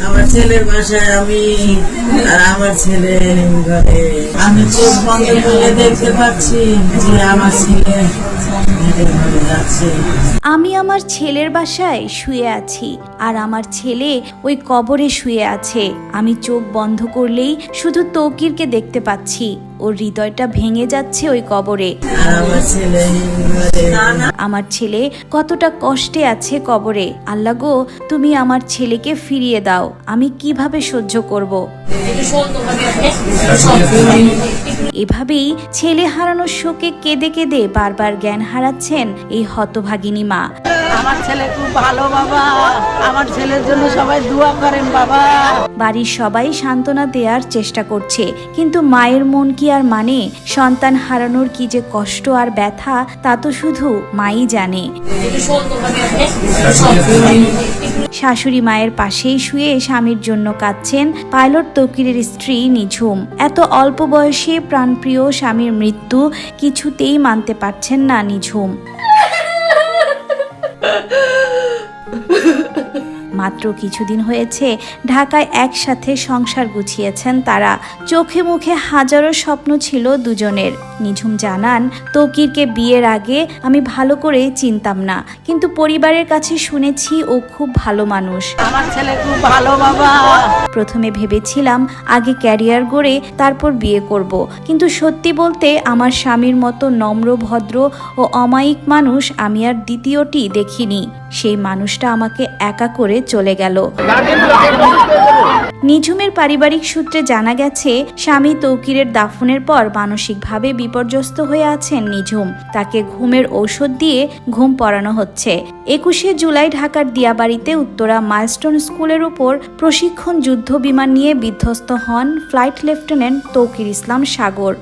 আমার ছেলের বাসায় আমি আর আমার ছেলে ঘরে। আমি চোখ বন্ধ করে দেখতে পাচ্ছি যে আমার ছেলে আমি আমার ছেলের বাসায় শুয়ে আছি, আর আমার ছেলে ওই কবরে শুয়ে আছে। আমি চোখ বন্ধ করলেই শুধু তৌকিরকে দেখতে পাচ্ছি। ওর হৃদয়টা ভেঙে যাচ্ছে ওই কবরে। আমার ছেলে কতটা কষ্টে আছে কবরে। আল্লাহ গো, তুমি আমার ছেলেকে ফিরিয়ে দাও। আমি কীভাবে সহ্য করব। এভাবেই ছেলে হারানোর শোকে কেঁদে কেঁদে বারবার জ্ঞান হারাচ্ছেন এই হতভাগিনী মা। আমার ছেলে খুব ভালো বাবা। আমার ছেলের জন্য সবাই দোয়া করেন বাবা। বাড়ির সবাই সান্ত্বনা দেওয়ার চেষ্টা করছে কিন্তু মায়ের মন কি আর মানে? সন্তান হারানোর কি যে কষ্ট আর ব্যথা তা তো শুধু মাই জানে। শাশুড়ি মায়ের পাশেই শুয়ে স্বামীর জন্য কাঁদছেন পাইলট তকিরের স্ত্রী নিঝুম। এত অল্প বয়সে প্রাণপ্রিয় স্বামীর মৃত্যু কিছুতেই মানতে পারছেন না নিঝুম। মাত্র কিছুদিন হয়েছে ঢাকায় একসাথে সংসার গুছিয়েছেন তারা। চোখে মুখে হাজারো স্বপ্ন ছিল দুজনের। নিঝুম জানান তকিরকে বিয়ের আগে আমি ভালো করে চিনতাম না কিন্তু পরিবারের কাছে শুনেছি ও খুব ভালো মানুষ। আমার ছেলে খুব ভালো বাবা। প্রথমে ভেবেছিলাম আগে ক্যারিয়ার গড়ে তারপর বিয়ে করব। কিন্তু সত্যি বলতে আমার স্বামীর মতো নম্র ভদ্র ও অমায়িক মানুষ আমি আর দ্বিতীয়টি দেখিনি। সেই মানুষটা আমাকে একা করে চলে গেল। নিঝুমের পারিবারিক সূত্রে জানা গেছে, স্বামী তৌকিরের দাফনের পর মানসিকভাবে বিপর্যস্ত হয়ে আছেন নিঝুম। তাকে ঘুমের ঔষধ দিয়ে ঘুম পড়ানো হচ্ছে। একুশে জুলাই ঢাকার দিয়াবাড়িতে উত্তরা মাইলস্টোন স্কুলের উপর প্রশিক্ষণ যুদ্ধ বিমান নিয়ে বিধ্বস্ত হন ফ্লাইট লেফটেন্যান্ট তৌকির ইসলাম সাগর।